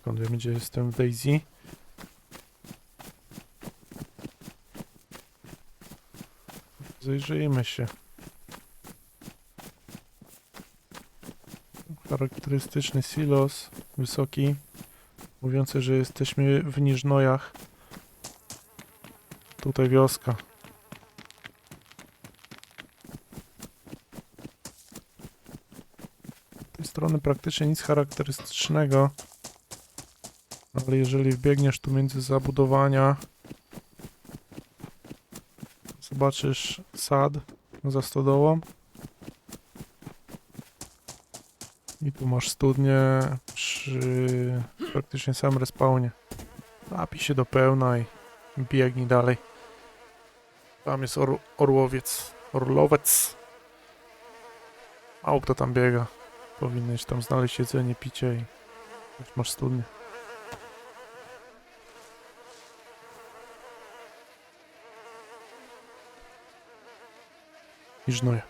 Skąd wiemy, gdzie jestem w Daisy? Zajrzyjmy się. Charakterystyczny silos, wysoki, mówiący, że jesteśmy w Niżnojach. Tutaj wioska. Z tej strony praktycznie nic charakterystycznego. Ale jeżeli wbiegniesz tu między zabudowania, zobaczysz sad za stodołą. I tu masz studnię przy praktycznie samym respawnie. Napij się do pełna i biegnij dalej. Tam jest or orłowiec, orlowiec. Mało kto tam biega. Powinieneś tam znaleźć jedzenie, picie i masz studnię. nežinojo